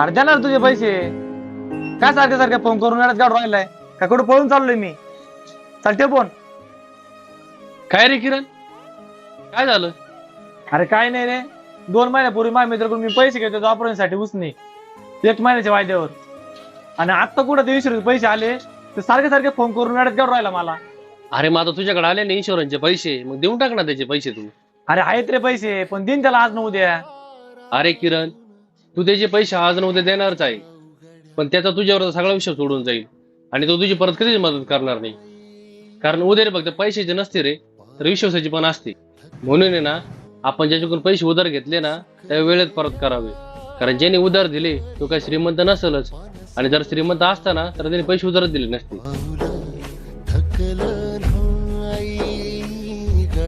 अरे देणार तुझे पैसे. काय सारखे सारखे फोन करून येण्यात काढून राहिलाय? का कुठं पळून चाललोय मी? चालते फोन काय रे किरण? काय झालं? अरे काय नाही रे. दोन महिन्यापूर्वी माझ्या मित्राकडून मी पैसे घेतो ऑपरेशनसाठी उसने. एक महिन्याच्या वायद्यावर. आणि आता कुठं ते रुपये पैसे आले ते सारखे सारखे फोन करून येण्यात काढून राहिला मला. अरे मग आता तुझ्याकडे आले ना इन्शुरन्सचे पैसे मग देऊन टाक ना त्याचे पैसे तू. अरे आहेत रे पैसे पण दिन त्याला आज न उद्या. अरे किरण तू त्याचे पैसे आज नव्हते देणारच आहे. पण त्याचा तुझ्यावर सगळा विषय सोडून जाईल. आणि तो तुझी परत कधीच मदत करणार नाही. कारण उद्या रे फक्त पैशाचे नसते रे तर विश्वासाची पण असते. म्हणून आहे ना आपण ज्याच्याकडून पैसे उधार घेतले ना त्या वेळेत परत करावे. कारण ज्याने उधार दिले तो काही श्रीमंत नसेलच. आणि जर श्रीमंत असता ना तर त्याने पैसे उधारच दिले नसते. थकलं